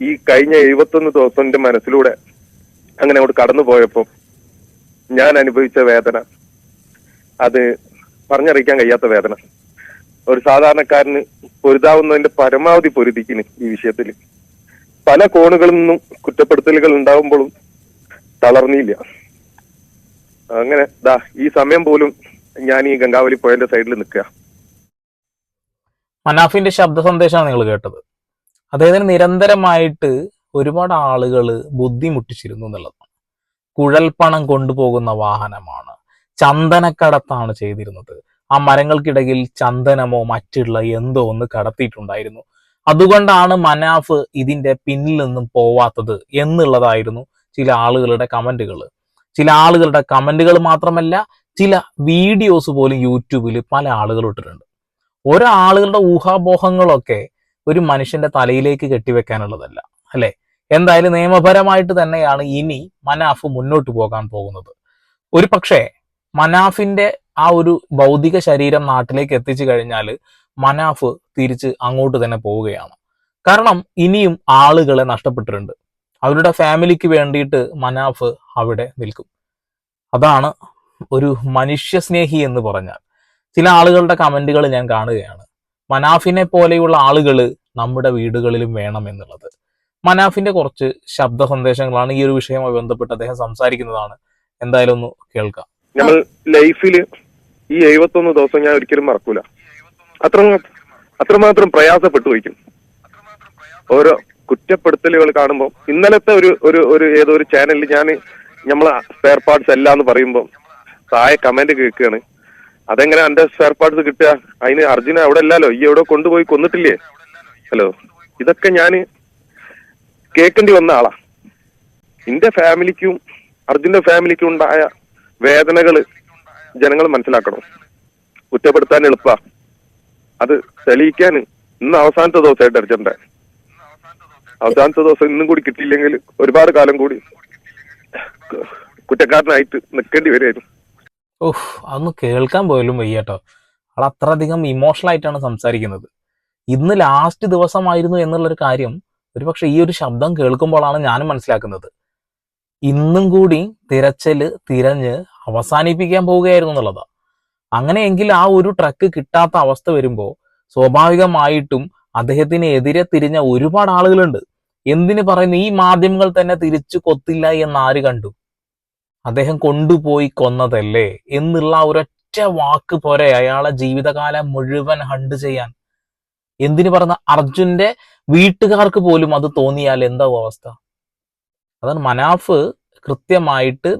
ഈ കഴിഞ്ഞ എഴുപത്തൊന്ന് ദിവസം എന്റെ മനസ്സിലൂടെ അങ്ങനെ അങ്ങോട്ട് കടന്നു പോയപ്പോ ഞാൻ അനുഭവിച്ച വേദന. അത് പറഞ്ഞറിയിക്കാൻ കഴിയാത്ത വേദന. ഒരു സാധാരണക്കാരന് പൊരുതാവുന്നതിന്റെ പരമാവധി പൊരുതിക്കിന് ഈ വിഷയത്തിൽ പല കോണുകളിൽ നിന്നും കുറ്റപ്പെടുത്തലുകൾ ഉണ്ടാവുമ്പോഴും തളർന്നില്ല. അങ്ങനെ ദാ ഈ സമയം പോലും ഞാൻ ഈ ഗംഗാവലി പോയന്റെ സൈഡിൽ നിൽക്കുക. മനാഫിന്റെ ശബ്ദ സന്ദേശമാണ് നിങ്ങൾ കേട്ടത്. അദ്ദേഹത്തിന് നിരന്തരമായിട്ട് ഒരുപാട് ആളുകൾ ബുദ്ധിമുട്ടിച്ചിരുന്നു എന്നുള്ളതാണ് കുഴൽപ്പണം കൊണ്ടുപോകുന്ന വാഹനമാണ്. ചന്ദനക്കടത്താണ് ചെയ്തിരുന്നത്. ആ മരങ്ങൾക്കിടയിൽ ചന്ദനമോ മറ്റുള്ള എന്തോ ഒന്ന് കടത്തിയിട്ടുണ്ടായിരുന്നു. അതുകൊണ്ടാണ് മനാഫ് ഇതിന്റെ പിന്നിൽ നിന്നും പോവാത്തത് എന്നുള്ളതായിരുന്നു ചില ആളുകളുടെ കമന്റുകൾ ചില ആളുകളുടെ കമന്റുകൾ മാത്രമല്ല ചില വീഡിയോസ് പോലും യൂട്യൂബിൽ പല ആളുകൾ ഇട്ടിട്ടുണ്ട്. ഓരോ ആളുകളുടെ ഊഹാപോഹങ്ങളൊക്കെ ഒരു മനുഷ്യന്റെ തലയിലേക്ക് കെട്ടിവെക്കാനുള്ളതല്ല അല്ലെ? എന്തായാലും നിയമപരമായിട്ട് തന്നെയാണ് ഇനി മനാഫ് മുന്നോട്ട് പോകാൻ പോകുന്നത്. ഒരു പക്ഷേ മനാഫിന്റെ ആ ഒരു ഭൗതിക ശരീരം നാട്ടിലേക്ക് എത്തിച്ചു കഴിഞ്ഞാൽ മനാഫ് തിരിച്ച് അങ്ങോട്ട് തന്നെ പോവുകയാണ്. കാരണം ഇനിയും ആളുകളെ നഷ്ടപ്പെട്ടിട്ടുണ്ട്. അവരുടെ ഫാമിലിക്ക് വേണ്ടിയിട്ട് മനാഫ് അവിടെ നിൽക്കും. അതാണ് ഒരു മനുഷ്യസ്നേഹി എന്ന് പറഞ്ഞാൽ. ചില ആളുകളുടെ കമന്റുകൾ ഞാൻ കാണുകയാണ്. മനാഫിനെ പോലെയുള്ള ആളുകൾ നമ്മുടെ വീടുകളിലും വേണം എന്നുള്ളത്. മനാഫിന്റെ കുറച്ച് ശബ്ദ സന്ദേശങ്ങളാണ് ഈ ഒരു വിഷയവുമായി ബന്ധപ്പെട്ട് അദ്ദേഹം സംസാരിക്കുന്നതാണ്. എന്തായാലും ഒന്ന് കേൾക്കാം. നമ്മൾ ലൈഫിൽ ഈ എഴുപത്തൊന്ന് ദിവസം ഞാൻ ഒരിക്കലും മറക്കൂല. അത്ര അത്രമാത്രം പ്രയാസപ്പെട്ടു വയ്ക്കും ഓരോ കുറ്റപ്പെടുത്തലുകൾ കാണുമ്പോൾ ഇന്നലത്തെ ഒരു ഒരു ഒരു ഏതോ ഒരു ചാനലിൽ ഞാൻ നമ്മളെ സ്പെയർ പാർട്സ് അല്ല എന്ന് പറയുമ്പോൾ താഴെ കമന്റ് കേൾക്കുകയാണ്. അതെങ്ങനെ എന്റെ സ്പെയർ പാർട്സ് കിട്ടുക? അതിന് അർജുന അവിടെ അല്ലല്ലോ ഈ എവിടെ കൊണ്ടുപോയി കൊന്നിട്ടില്ലേ? ഹലോ. ഇതൊക്കെ ഞാൻ കേൾക്കേണ്ടി വന്ന ആളാ. എന്റെ ഫാമിലിക്കും അർജുന്റെ ഫാമിലിക്കും ഉണ്ടായ വേദനകൾ ജനങ്ങൾ മനസ്സിലാക്കണം. കുറ്റപ്പെടുത്താൻ എളുപ്പ. അത് തെളിയിക്കാൻ ഇന്ന് അവസാനത്തെ ദിവസമായിട്ട് അർജുന്റെ. അവസാനത്തെ ദിവസം ഇന്നും കൂടി കിട്ടിയില്ലെങ്കിൽ ഒരുപാട് കാലം കൂടി കുറ്റക്കാരനായിട്ട് നിൽക്കേണ്ടി വരുമായിരുന്നു ഓഹ് അതൊന്ന് കേൾക്കാൻ പോലും വയ്യട്ടോ. ആൾ അത്രയധികം ഇമോഷണൽ ആയിട്ടാണ് സംസാരിക്കുന്നത്. ഇന്ന് ലാസ്റ്റ് ദിവസമായിരുന്നു എന്നുള്ളൊരു കാര്യം ഒരുപക്ഷെ ഈ ഒരു ശബ്ദം കേൾക്കുമ്പോഴാണ് ഞാനും മനസ്സിലാക്കുന്നത്. ഇന്നും കൂടി തിരച്ചിൽ തിരഞ്ഞ് അവസാനിപ്പിക്കാൻ പോവുകയായിരുന്നു എന്നുള്ളതാ. അങ്ങനെയെങ്കിൽ ആ ഒരു ട്രക്ക് കിട്ടാത്ത അവസ്ഥ വരുമ്പോൾ സ്വാഭാവികമായിട്ടും അദ്ദേഹത്തിന് എതിരെ തിരിഞ്ഞ ഒരുപാട് ആളുകളുണ്ട്. എന്തിന് പറയുന്നു? ഈ മാധ്യമങ്ങൾ തന്നെ തിരിച്ചു കൊത്തില്ല എന്ന് ആര് കണ്ടു? അദ്ദേഹം കൊണ്ടുപോയി കൊന്നതല്ലേ? എന്നുള്ള ഒരൊറ്റ വാക്ക് പോരെ അയാളെ ജീവിതകാലം മുഴുവൻ ഹണ്ട് ചെയ്യാൻ. എന്തിനു പറഞ്ഞ അർജുന്റെ വീട്ടുകാർക്ക് പോലും അത് തോന്നിയാൽ എന്താ അവസ്ഥ? അതാണ് മനാഫ് കൃത്യമായിട്ട്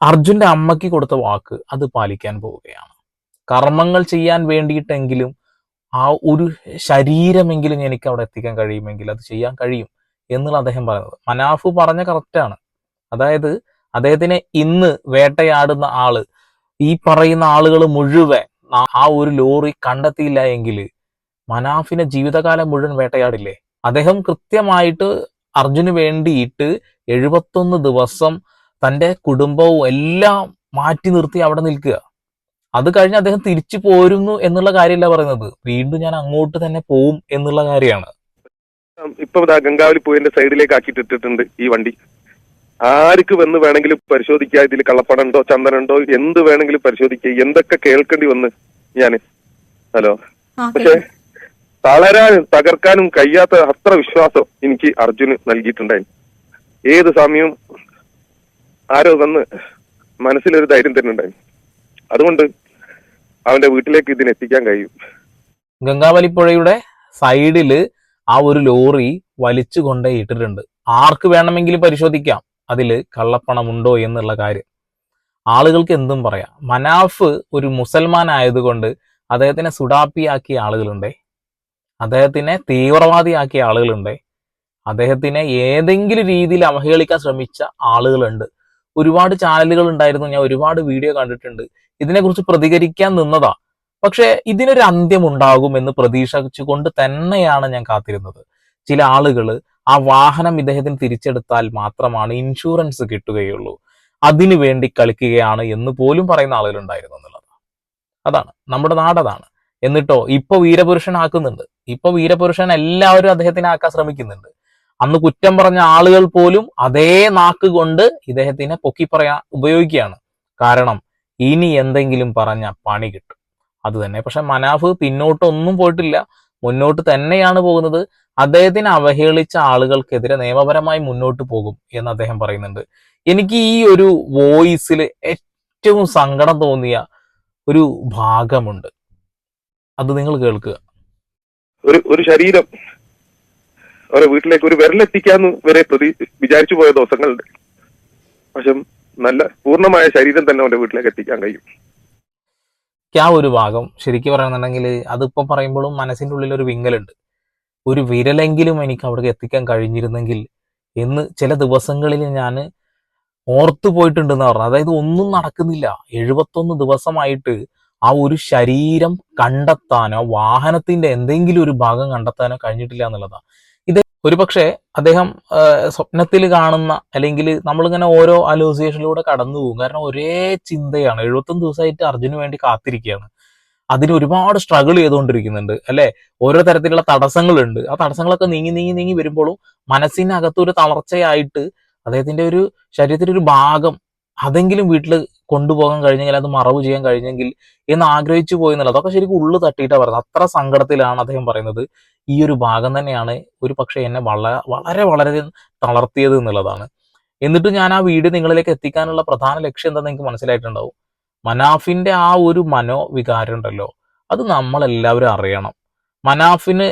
അർജുന്റെ അമ്മയ്ക്ക് കൊടുത്ത വാക്ക് അത് പാലിക്കാൻ പോവുകയാണ്. കർമ്മങ്ങൾ ചെയ്യാൻ വേണ്ടിയിട്ടെങ്കിലും ആ ഒരു ശരീരമെങ്കിലും എനിക്ക് അവിടെ എത്തിക്കാൻ കഴിയുമെങ്കിൽ അത് ചെയ്യാൻ കഴിയും എന്നുള്ള അദ്ദേഹം പറയുന്നത്. മനാഫ് പറഞ്ഞ കറക്റ്റാണ് അതായത് അദ്ദേഹത്തിനെ ഇന്ന് വേട്ടയാടുന്ന ആൾ ഈ പറയുന്ന ആളുകൾ മുഴുവൻ ആ- ഒരു ലോറി കണ്ടെത്തിയില്ല എങ്കിൽ മനാഫിനെ ജീവിതകാലം മുഴുവൻ വേട്ടയാടില്ലേ? അദ്ദേഹം കൃത്യമായിട്ട് അർജുന് വേണ്ടിയിട്ട് എഴുപത്തൊന്ന് ദിവസം തന്റെ കുടുംബവും എല്ലാം മാറ്റി നിർത്തി അവിടെ നിൽക്കുക. അത് കഴിഞ്ഞ് അദ്ദേഹം തിരിച്ചു പോരുന്നു എന്നുള്ള കാര്യമല്ല പറയുന്നത്. വീണ്ടും ഞാൻ അങ്ങോട്ട് തന്നെ പോവും എന്നുള്ള കാര്യമാണ്. ഇപ്പൊ ഗംഗാവലി പൂവിന്റെ സൈഡിലേക്ക് ആക്കിയിട്ട് ഈ വണ്ടി. ആർക്ക് വന്ന് വേണമെങ്കിലും പരിശോധിക്കുക ഇതിൽ കള്ളപ്പണുണ്ടോ ചന്ദനുണ്ടോ എന്ത് വേണമെങ്കിലും പരിശോധിക്കുക എന്തൊക്കെ കേൾക്കേണ്ടി വന്ന് ഞാൻ. ഹലോ. പക്ഷെ തളരാനും തകർക്കാനും കഴിയാത്ത അത്ര വിശ്വാസം എനിക്ക് അർജുന് നൽകിയിട്ടുണ്ടായി. ഏത് സമയവും ആരോ വന്ന് മനസ്സിലൊരു ധൈര്യം തരുന്നുണ്ടായി. അതുകൊണ്ട് അവന്റെ വീട്ടിലേക്ക് ഇതിനെത്തിക്കാൻ കഴിയും. ഗംഗാവലിപ്പുഴയുടെ സൈഡിൽ ആ ഒരു ലോറി വലിച്ചു കൊണ്ടേ ഇട്ടിട്ടുണ്ട്. ആർക്ക് വേണമെങ്കിലും പരിശോധിക്കാം. അതിൽ കള്ളപ്പണമുണ്ടോ എന്നുള്ള കാര്യം. ആളുകൾക്ക് എന്തും പറയാം. മനാഫ് ഒരു മുസൽമാൻ ആയതുകൊണ്ട് അദ്ദേഹത്തിനെ സുഡാപ്പിയാക്കിയ ആളുകളുണ്ടേ. അദ്ദേഹത്തിനെ തീവ്രവാദിയാക്കിയ ആളുകളുണ്ട്. അദ്ദേഹത്തിനെ ഏതെങ്കിലും രീതിയിൽ അവഹേളിക്കാൻ ശ്രമിച്ച ആളുകളുണ്ട്. ഒരുപാട് ചാനലുകൾ ഉണ്ടായിരുന്നു ഞാൻ ഒരുപാട് വീഡിയോ കണ്ടിട്ടുണ്ട്. ഇതിനെക്കുറിച്ച് പ്രതികരിക്കാൻ നിന്നതാ. പക്ഷെ ഇതിനൊരു അന്ത്യം ഉണ്ടാകുമെന്ന് പ്രതീക്ഷിച്ചുകൊണ്ട് തന്നെയാണ് ഞാൻ കാത്തിരുന്നത്. ചില ആളുകൾ ആ വാഹനം ഇദ്ദേഹത്തിന് തിരിച്ചെടുത്താൽ മാത്രമാണ് ഇൻഷുറൻസ് കിട്ടുകയുള്ളൂ. അതിനു വേണ്ടി കളിക്കുകയാണ് എന്ന് പോലും പറയുന്ന ആളുകളുണ്ടായിരുന്നു എന്നുള്ളത്. അതാണ്. നമ്മുടെ നാടതാണ് എന്നിട്ടോ ഇപ്പൊ വീരപുരുഷനാക്കുന്നുണ്ട്. ഇപ്പൊ വീരപുരുഷൻ എല്ലാവരും അദ്ദേഹത്തിനെ ആക്കാൻ ശ്രമിക്കുന്നുണ്ട്. അന്ന് കുറ്റം പറഞ്ഞ ആളുകൾ പോലും അതേ നാക്ക് കൊണ്ട് ഇദ്ദേഹത്തിനെ പൊക്കി പറയാ ഉപയോഗിക്കുകയാണ്. കാരണം ഇനി എന്തെങ്കിലും പറഞ്ഞ പണി കിട്ടും. അത് തന്നെ. പക്ഷെ മനാഫ് പിന്നോട്ടൊന്നും പോയിട്ടില്ല. മുന്നോട്ട് തന്നെയാണ് പോകുന്നത്. അദ്ദേഹത്തിനെ അവഹേളിച്ച ആളുകൾക്കെതിരെ നിയമപരമായി മുന്നോട്ട് പോകും എന്ന് അദ്ദേഹം പറയുന്നുണ്ട്. എനിക്ക് ഈ ഒരു വോയിസിൽ ഏറ്റവും സങ്കടം തോന്നിയ ഒരു ഭാഗമുണ്ട്. അത് നിങ്ങൾ കേൾക്കുക. ഒരു ഒരു ശരീരം അവരെ വീട്ടിലേക്ക് ഒരു വിരലെത്തിക്കാന്ന് വരെ പ്രതി വിചാരിച്ചു പോയ ദിവസങ്ങളുണ്ട്. പക്ഷെ നല്ല പൂർണമായ ശരീരം തന്നെ അവന്റെ വീട്ടിലേക്ക് എത്തിക്കാൻ കഴിയും. ആ ഒരു ഭാഗം ശരിക്കും പറയുന്നുണ്ടെങ്കിൽ അതിപ്പോൾ പറയുമ്പോഴും മനസ്സിന്റെ ഉള്ളിൽ ഒരു വിങ്ങലുണ്ട്. ഒരു വിരലെങ്കിലും എനിക്ക് അവിടെ എത്തിക്കാൻ കഴിഞ്ഞിരുന്നെങ്കിൽ എന്ന് ചില ദിവസങ്ങളിൽ ഞാൻ ഓർത്തു പോയിട്ടുണ്ടെന്ന് പറഞ്ഞു. അതായത് ഒന്നും നടക്കുന്നില്ല. എഴുപത്തൊന്ന് ദിവസമായിട്ട് ആ ഒരു ശരീരം കണ്ടെത്താനോ വാഹനത്തിന്റെ എന്തെങ്കിലും ഒരു ഭാഗം കണ്ടെത്താനോ കഴിഞ്ഞിട്ടില്ല എന്നുള്ളതാണ്. ഇത് ഒരുപക്ഷെ അദ്ദേഹം സ്വപ്നത്തിൽ കാണുന്ന അല്ലെങ്കിൽ നമ്മളിങ്ങനെ ഓരോ അലോസിയേഷനിലൂടെ കടന്നു പോകും. കാരണം ഒരേ ചിന്തയാണ്. എഴുപത്തൊന്ന് ദിവസമായിട്ട് അർജുന് വേണ്ടി കാത്തിരിക്കുകയാണ്. അതിന് ഒരുപാട് സ്ട്രഗിൾ ചെയ്തുകൊണ്ടിരിക്കുന്നുണ്ട് അല്ലെ? ഓരോ തരത്തിലുള്ള തടസ്സങ്ങളുണ്ട്. ആ തടസ്സങ്ങളൊക്കെ നീങ്ങി നീങ്ങി നീങ്ങി വരുമ്പോഴും മനസ്സിനകത്തൊരു തളർച്ചയായിട്ട് അദ്ദേഹത്തിന്റെ ഒരു ശരീരത്തിന്റെ ഒരു ഭാഗം അതെങ്കിലും വീട്ടിൽ കൊണ്ടുപോകാൻ കഴിഞ്ഞെങ്കിൽ അത് മറവ് ചെയ്യാൻ കഴിഞ്ഞെങ്കിൽ എന്ന് ആഗ്രഹിച്ചു പോയി എന്നുള്ളത് അതൊക്കെ ശരിക്കും ഉള്ളു തട്ടിയിട്ടാണ് പറയുന്നത്. അത്ര സങ്കടത്തിലാണ് അദ്ദേഹം പറയുന്നത്. ഈ ഒരു ഭാഗം തന്നെയാണ് ഒരു പക്ഷേ എന്നെ വളരെ വളരെ വളരെ തളർത്തിയത് എന്നുള്ളതാണ്. എന്നിട്ട് ഞാൻ ആ വീഡിയോ നിങ്ങളിലേക്ക് എത്തിക്കാനുള്ള പ്രധാന ലക്ഷ്യം എന്താണെന്ന് എനിക്ക് മനസ്സിലായിട്ടുണ്ടാവും. മനാഫിന്റെ ആ ഒരു മനോവികാരം ഉണ്ടല്ലോ അത് നമ്മളെല്ലാവരും അറിയണം. മനാഫിന്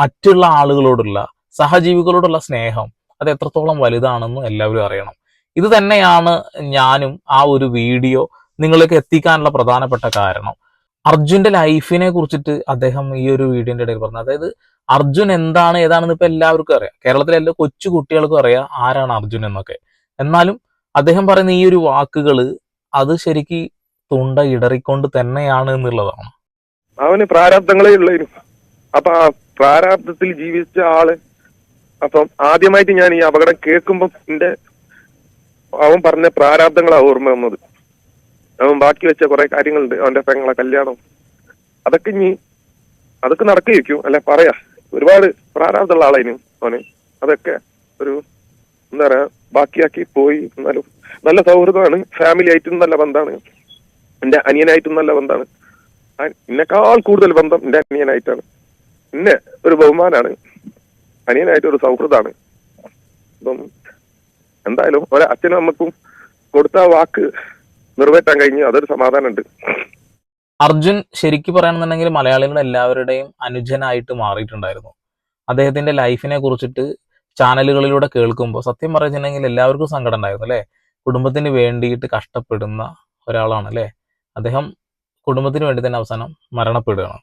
മറ്റുള്ള ആളുകളോടുള്ള സഹജീവികളോടുള്ള സ്നേഹം അത് എത്രത്തോളം വലുതാണെന്ന് എല്ലാവരും അറിയണം. ഇത് തന്നെയാണ് ഞാനും ആ ഒരു വീഡിയോ നിങ്ങൾക്ക് എത്തിക്കാനുള്ള പ്രധാനപ്പെട്ട കാരണം. അർജുന്റെ ലൈഫിനെ കുറിച്ചിട്ട് അദ്ദേഹം ഈ ഒരു വീഡിയോന്റെ ഇടയിൽ പറഞ്ഞു. അതായത് അർജുൻ എന്താണ് ഏതാണെന്ന് ഇപ്പൊ എല്ലാവർക്കും അറിയാം. കേരളത്തിലെ എല്ലാ കൊച്ചു കുട്ടികൾക്കും അറിയാം ആരാണ് അർജുൻ എന്നൊക്കെ. എന്നാലും അദ്ദേഹം പറയുന്ന ഈ ഒരു വാക്കുകൾ അത് ശരിക്ക് തുണ്ട ഇടറിക്കൊണ്ട് തന്നെയാണ് എന്നുള്ളതാണ്. അവന് പ്രാരാബ്ദങ്ങളേ ഉള്ളതിനും അപ്പൊ ആ പ്രാരാബ്ദത്തിൽ ജീവിച്ച ആൾ അപ്പം ആദ്യമായിട്ട് ഞാൻ ഈ അപകടം കേൾക്കുമ്പോൾ എന്റെ അവൻ പറഞ്ഞ പ്രാരാബ്ദങ്ങളാ ഓർമ്മ വന്നത്. അവൻ ബാക്കി വെച്ച കുറെ കാര്യങ്ങളുണ്ട്. അവന്റെ പെങ്ങളെ കല്യാണം. അതൊക്കെ ഇനി അതൊക്കെ നടക്കുകയും അല്ലെ പറയാ. ഒരുപാട് പ്രാരാബ്ദമുള്ള ആളായിരുന്നു അവന്. അതൊക്കെ ഒരു എന്താ പറയാ ബാക്കിയാക്കി പോയി. എന്നാലും നല്ല സൗഹൃദമാണ്. ഫാമിലി ആയിട്ടും നല്ല ബന്ധമാണ്. എന്റെ അനിയനായിട്ടും നല്ല ബന്ധമാണ്. എന്നെക്കാൾ കൂടുതൽ ബന്ധം എന്റെ അനിയനായിട്ടാണ്. എന്നെ ഒരു ബഹുമാനാണ്. അനിയനായിട്ട് ഒരു സൗഹൃദമാണ്. അപ്പം എന്തായാലും ഒരു അച്ഛനും അമ്മക്കും കൊടുത്ത വാക്ക് നിറവേറ്റാൻ കഴിഞ്ഞു അതൊരു സമാധാനമുണ്ട്. അർജുൻ ശരിക്കും പറയുകയാണെന്നുണ്ടെങ്കിൽ മലയാളികളുടെ എല്ലാവരുടെയും അനുജനായിട്ട് മാറിയിട്ടുണ്ടായിരുന്നു. അദ്ദേഹത്തിന്റെ ലൈഫിനെ കുറിച്ചിട്ട് ചാനലുകളിലൂടെ കേൾക്കുമ്പോൾ സത്യം പറഞ്ഞിട്ടുണ്ടെങ്കിൽ എല്ലാവർക്കും സങ്കടം ഉണ്ടായിരുന്നു അല്ലെ? കുടുംബത്തിന് വേണ്ടിയിട്ട് കഷ്ടപ്പെടുന്ന ഒരാളാണ് അല്ലെ? അദ്ദേഹം കുടുംബത്തിന് വേണ്ടി തന്നെ അവസാനം മരണപ്പെടുകയാണ്.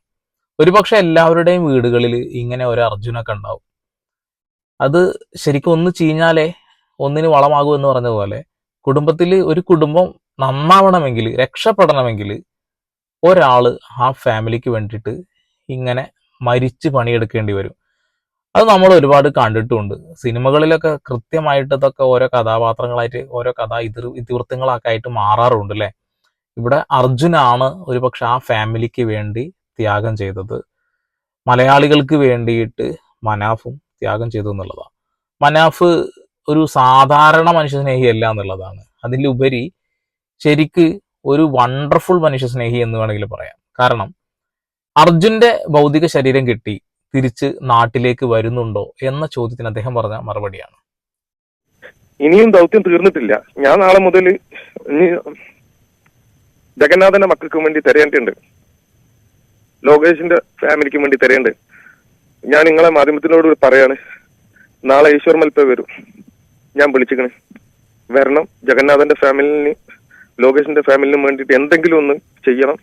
ഒരുപക്ഷെ എല്ലാവരുടെയും വീടുകളിൽ ഇങ്ങനെ ഒരു അർജുനൊക്കെ ഉണ്ടാവും. അത് ശരിക്കും ഒന്ന് ചീഞ്ഞാലേ ഒന്നിന് വളമാകൂ എന്ന് പറഞ്ഞതുപോലെ കുടുംബത്തിൽ ഒരു കുടുംബം നന്നാവണമെങ്കിൽ രക്ഷപ്പെടണമെങ്കിൽ ഒരാൾ ആ ഫാമിലിക്ക് വേണ്ടിയിട്ട് ഇങ്ങനെ മരിച്ച് പണിയെടുക്കേണ്ടി വരും. അത് നമ്മൾ ഒരുപാട് കണ്ടിട്ടുണ്ട്. സിനിമകളിലൊക്കെ കൃത്യമായിട്ട് ഇതൊക്കെ ഓരോ കഥാപാത്രങ്ങളായിട്ട് ഓരോ കഥാ ഇതിർ ഇതിവൃത്തങ്ങളൊക്കെ ആയിട്ട് മാറാറുണ്ട് അല്ലേ? ഇവിടെ അർജുനാണ് ഒരുപക്ഷെ ആ ഫാമിലിക്ക് വേണ്ടി ത്യാഗം ചെയ്തത്. മലയാളികൾക്ക് വേണ്ടിയിട്ട് മനാഫും ത്യാഗം ചെയ്തു എന്നുള്ളതാണ്. മനാഫ് ഒരു സാധാരണ മനുഷ്യസ്നേഹിയല്ല എന്നുള്ളതാണ്. അതിലുപരി ശരിക്ക് ഒരു വണ്ടർഫുൾ മനുഷ്യസ്നേഹി എന്ന് വേണമെങ്കിൽ പറയാം. കാരണം അർജുന്റെ ഭൗതിക ശരീരം കിട്ടി തിരിച്ച് നാട്ടിലേക്ക് വരുന്നുണ്ടോ എന്ന ചോദ്യത്തിന് അദ്ദേഹം പറഞ്ഞ മറുപടിയാണ്. ഇനിയും ദൗത്യം തീർന്നിട്ടില്ല. ഞാൻ നാളെ മുതൽ ജഗന്നാഥന്റെ മക്കൾക്ക് വേണ്ടി തിരയേണ്ടതുണ്ട്. ലോകേഷിന്റെ ഫാമിലിക്ക് വേണ്ടി തിരയേണ്ടത് ഞാൻ നിങ്ങളെ മാധ്യമത്തിനോട് പറയാണ് നാളെ ഈശ്വർ മൽപ്പ വരും. ഞാൻ വിളിച്ചിക്കണ്. വരണം. ജഗന്നാഥന്റെ ഫാമിലിന് ലോകേഷിന്റെ ഫാമിലിനും വേണ്ടിയിട്ട് എന്തെങ്കിലും ഒന്ന് ചെയ്യണം.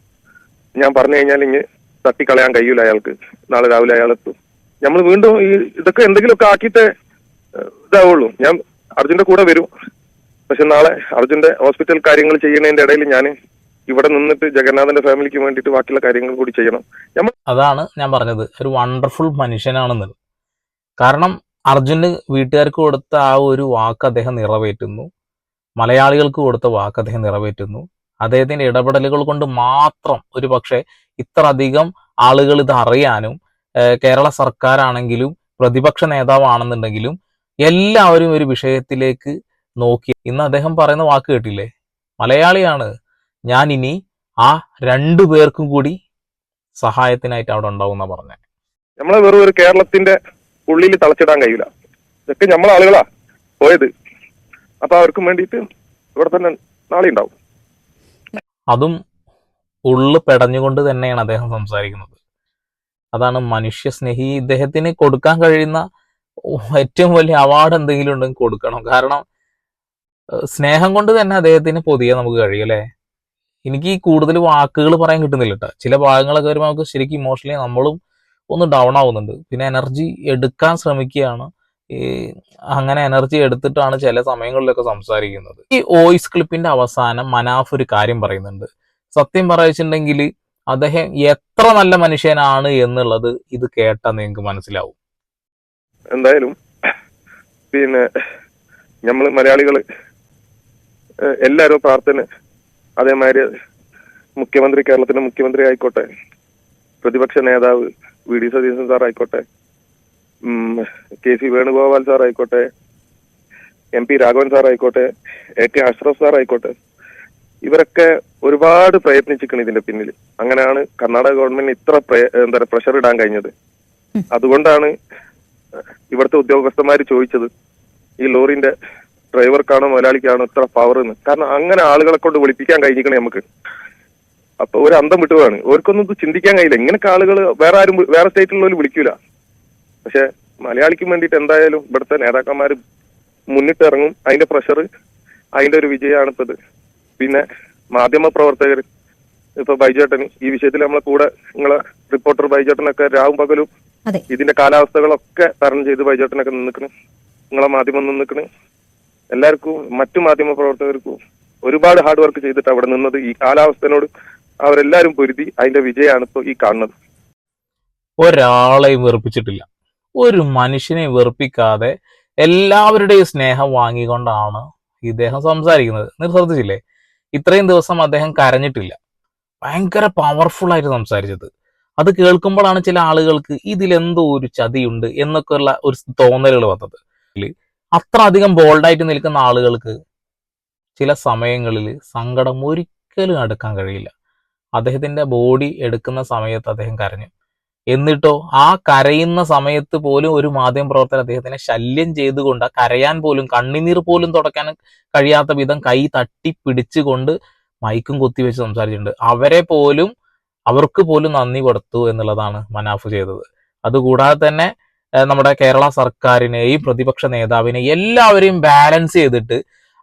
ഞാൻ പറഞ്ഞു കഴിഞ്ഞാൽ ഇങ്ങനെ തട്ടിക്കളയാൻ കഴിയൂല അയാൾക്ക്. നാളെ രാവിലെ അയാൾ എത്തും. നമ്മൾ വീണ്ടും ഈ ഇതൊക്കെ എന്തെങ്കിലുമൊക്കെ ആക്കിയിട്ടേ ഇതാവുള്ളൂ. ഞാൻ അർജുന്റെ കൂടെ വരും. പക്ഷെ നാളെ അർജുന്റെ ഹോസ്പിറ്റൽ കാര്യങ്ങൾ ചെയ്യുന്നതിന്റെ ഇടയിൽ ഞാൻ ഇവിടെ നിന്നിട്ട് ജഗന്നാഥന്റെ ഫാമിലിക്ക് വേണ്ടിയിട്ട് ബാക്കിയുള്ള കാര്യങ്ങൾ കൂടി ചെയ്യണം. അതാണ് ഞാൻ പറഞ്ഞത്. ഒരു വണ്ടർഫുൾ മനുഷ്യനാണെന്നത് കാരണം അർജുന് വീട്ടുകാർക്ക് കൊടുത്ത ആ ഒരു വാക്ക് അദ്ദേഹം നിറവേറ്റുന്നു. മലയാളികൾക്ക് കൊടുത്ത വാക്ക് അദ്ദേഹം നിറവേറ്റുന്നു. അദ്ദേഹത്തിന്റെ ഇടപെടലുകൾ കൊണ്ട് മാത്രം ഒരു പക്ഷേ ഇത്ര അധികം ആളുകൾ ഇത് അറിയാനും കേരള സർക്കാരാണെങ്കിലും പ്രതിപക്ഷ നേതാവാണെന്നുണ്ടെങ്കിലും എല്ലാവരും ഒരു വിഷയത്തിലേക്ക് നോക്കി. ഇന്ന് അദ്ദേഹം പറയുന്ന വാക്ക് കേട്ടില്ലേ? മലയാളിയാണ്. ഞാൻ ഇനി ആ രണ്ടു പേർക്കും കൂടി സഹായത്തിനായിട്ട് അവിടെ ഉണ്ടാവും എന്നാ പറഞ്ഞത് നമ്മളെ വെറും ഒരു കേരളത്തിന്റെ ഉള്ളിൽ തളച്ചിടാൻ കഴിയില്ല ഇതൊക്കെ നമ്മളെ ആളുകളാ പോയത്. അപ്പൊ അവർക്കും വേണ്ടിയിട്ട് ഇവിടെ തന്നെ നാളെ ഉണ്ടാവും. അതും ഉള്ളു പെടഞ്ഞുകൊണ്ട് തന്നെയാണ് അദ്ദേഹം സംസാരിക്കുന്നത്. അതാണ് മനുഷ്യ സ്നേഹി ഇദ്ദേഹത്തിന് കൊടുക്കാൻ കഴിയുന്ന ഏറ്റവും വലിയ അവാർഡ് എന്തെങ്കിലും ഉണ്ടെങ്കിൽ കൊടുക്കണം. കാരണം സ്നേഹം കൊണ്ട് തന്നെ അദ്ദേഹത്തിന് പൊതിയാൻ നമുക്ക് കഴിയും അല്ലേ? എനിക്ക് കൂടുതൽ വാക്കുകൾ പറയാൻ കിട്ടുന്നില്ല കേട്ടോ ചില ഭാഗങ്ങളൊക്കെ വരുമ്പോൾ നമുക്ക് ശരിക്കും ഇമോഷണലി നമ്മളും ഒന്ന് ഡൗൺ ആവുന്നുണ്ട്. പിന്നെ എനർജി എടുക്കാൻ ശ്രമിക്കുകയാണ്. ഈ അങ്ങനെ എനർജി എടുത്തിട്ടാണ് ചില സമയങ്ങളിലൊക്കെ സംസാരിക്കുന്നത്. ഈ വോയിസ് ക്ലിപ്പിന്റെ അവസാനം മനാഫ് ഒരു കാര്യം പറയുന്നുണ്ട്. സത്യം പറയിച്ചിട്ടുണ്ടെങ്കിൽ അദ്ദേഹം എത്ര നല്ല മനുഷ്യനാണ് എന്നുള്ളത് ഇത് കേട്ടാൽ നിങ്ങൾക്ക് മനസ്സിലാവും. എന്തായാലും പിന്നെ നമ്മൾ മലയാളികൾ എല്ലാരും പ്രാർത്ഥന അതേമാതിരി മുഖ്യമന്ത്രി കേരളത്തിന്റെ മുഖ്യമന്ത്രി ആയിക്കോട്ടെ പ്രതിപക്ഷ നേതാവ് വി ഡി സതീശൻ സാർ ആയിക്കോട്ടെ. കെ സി വേണുഗോപാൽ സാർ ആയിക്കോട്ടെ. എം പി രാഘവൻ സാർ ആയിക്കോട്ടെ. എ കെ അഷ്റഫ് സാർ ആയിക്കോട്ടെ. ഇവരൊക്കെ ഒരുപാട് പ്രയത്നിച്ചിരിക്കണം ഇതിന്റെ പിന്നിൽ അങ്ങനെയാണ് കർണാടക ഗവൺമെന്റ് ഇത്ര എന്താ പറയുക പ്രഷർ ഇടാൻ കഴിഞ്ഞത്. അതുകൊണ്ടാണ് ഇവിടുത്തെ ഉദ്യോഗസ്ഥന്മാർ ചോദിച്ചത് ഈ ലോറിന്റെ ഡ്രൈവർക്കാണോ മുതലാളിക്കാണോ ഇത്ര പവർ എന്ന് കാരണം അങ്ങനെ ആളുകളെ കൊണ്ട് വിളിപ്പിക്കാൻ കഴിഞ്ഞിരിക്കണേ നമുക്ക്. അപ്പൊ ഒരു അന്തം വിട്ടുപോവാണ് ഓർക്കൊന്നും ഇത് ചിന്തിക്കാൻ കഴിയില്ല. ഇങ്ങനൊക്കെ ആളുകൾ വേറെ ആരും വേറെ സ്റ്റേറ്റിലുള്ളവർ വിളിക്കൂല. പക്ഷെ മലയാളിക്കും വേണ്ടിയിട്ട് എന്തായാലും ഇവിടുത്തെ നേതാക്കന്മാർ മുന്നിട്ട് ഇറങ്ങും. അതിന്റെ പ്രഷർ അതിന്റെ ഒരു വിജയമാണ് ഇപ്പത് പിന്നെ മാധ്യമ പ്രവർത്തകർ ഇപ്പൊ ബൈജേട്ടൻ ഈ വിഷയത്തിൽ നമ്മളെ കൂടെ നിങ്ങളെ റിപ്പോർട്ടർ ബൈജേട്ടനൊക്കെ രാവും പകലും ഇതിന്റെ കാലാവസ്ഥകളൊക്കെ തരണം ചെയ്ത് ബൈജേട്ടനൊക്കെ നിന്നിക്കണ്. നിങ്ങളെ മാധ്യമം നിന്നിക്കണ്. എല്ലാവർക്കും മറ്റു മാധ്യമ പ്രവർത്തകർക്കും ഒരുപാട് ഹാർഡ് വർക്ക് ചെയ്തിട്ട് അവിടെ നിന്നത് ഈ കാലാവസ്ഥനോട് അവരെല്ലാരും പൊരുതി അതിന്റെ വിജയമാണ് ഇപ്പൊ ഈ കാണുന്നത്. ഒരാളെയും വെറുപ്പിച്ചിട്ടില്ല. ഒരു മനുഷ്യനെ വെറുപ്പിക്കാതെ എല്ലാവരുടെയും സ്നേഹം വാങ്ങിക്കൊണ്ടാണ് ഇദ്ദേഹം സംസാരിക്കുന്നത്. നിങ്ങൾ ശ്രദ്ധിച്ചില്ലേ? ഇത്രയും ദിവസം അദ്ദേഹം കരഞ്ഞിട്ടില്ല. ഭയങ്കര പവർഫുൾ ആയിട്ട് സംസാരിച്ചത്. അത് കേൾക്കുമ്പോഴാണ് ചില ആളുകൾക്ക് ഇതിലെന്തോ ഒരു ചതിയുണ്ട് എന്നൊക്കെയുള്ള ഒരു തോന്നലുകൾ വന്നത്. അത്ര അധികം ബോൾഡായിട്ട് നിൽക്കുന്ന ആളുകൾക്ക് ചില സമയങ്ങളിൽ സങ്കടം ഒരിക്കലും അടുക്കാൻ കഴിയില്ല. അദ്ദേഹത്തിന്റെ ബോഡി എടുക്കുന്ന സമയത്ത് അദ്ദേഹം കരഞ്ഞു. എന്നിട്ടോ ആ കരയുന്ന സമയത്ത് പോലും ഒരു മാധ്യമ പ്രവർത്തകർ അദ്ദേഹത്തിനെ ശല്യം ചെയ്തുകൊണ്ട് കരയാൻ പോലും കണ്ണുനീർ പോലും തുടക്കാൻ കഴിയാത്ത വിധം കൈ തട്ടി പിടിച്ചുകൊണ്ട് മൈക്കും കുത്തിവെച്ച് സംസാരിച്ചിട്ടുണ്ട്. അവരെ പോലും അവർക്ക് പോലും നന്ദി കൊടുത്തു എന്നുള്ളതാണ് മനാഫ് ചെയ്തത്. അതുകൂടാതെ തന്നെ നമ്മുടെ കേരള സർക്കാരിനെയും പ്രതിപക്ഷ നേതാവിനെയും എല്ലാവരെയും ബാലൻസ് ചെയ്തിട്ട്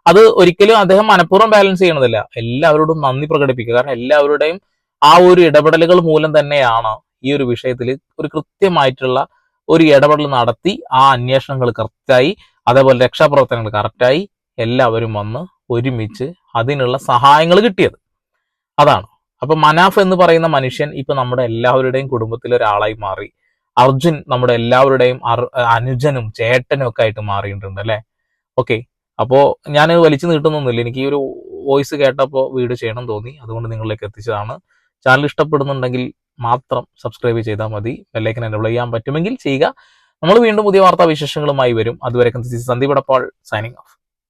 അത് ഒരിക്കലും അദ്ദേഹം മനഃപൂർവം ബാലൻസ് ചെയ്യണതില്ല എല്ലാവരോടും നന്ദി പ്രകടിപ്പിക്കുക. കാരണം എല്ലാവരുടെയും ആ ഒരു ഇടപെടലുകൾ മൂലം തന്നെയാണ് ഈ ഒരു വിഷയത്തിൽ ഒരു കൃത്യമായിട്ടുള്ള ഒരു ഇടപെടൽ നടത്തി ആ അന്വേഷണങ്ങൾ കറക്റ്റായി അതേപോലെ രക്ഷാപ്രവർത്തനങ്ങൾ കറക്റ്റായി എല്ലാവരും വന്ന് ഒരുമിച്ച് അതിനുള്ള സഹായങ്ങൾ കിട്ടിയത്. അതാണ്. അപ്പൊ മനാഫ് എന്ന് പറയുന്ന മനുഷ്യൻ ഇപ്പൊ നമ്മുടെ എല്ലാവരുടെയും കുടുംബത്തിലെ ഒരാളായി മാറി. അർജുൻ നമ്മുടെ എല്ലാവരുടെയും അനുജനും ചേട്ടനും ഒക്കെ ആയിട്ട് മാറിയിട്ടുണ്ട് അല്ലെ? ഓക്കെ അപ്പോ ഞാൻ വലിച്ചു നീട്ടുന്നൊന്നുമില്ല. എനിക്ക് ഈ ഒരു വോയിസ് കേട്ടപ്പോൾ വീഡിയോ ചെയ്യണം തോന്നി. അതുകൊണ്ട് നിങ്ങളിലേക്ക് എത്തിച്ചതാണ്. ചാനൽ ഇഷ്ടപ്പെടുന്നുണ്ടെങ്കിൽ മാത്രം സബ്സ്ക്രൈബ് ചെയ്താൽ മതി. ബെല്ലൈക്കൻ എനേബിൾ ചെയ്യാൻ പറ്റുമെങ്കിൽ ചെയ്യുക. നമ്മൾ വീണ്ടും പുതിയ വാർത്താ വിശേഷങ്ങളുമായി വരും അതുവരെ സന്ദീപ് എടപ്പാൾ സൈനിങ് ഓഫ്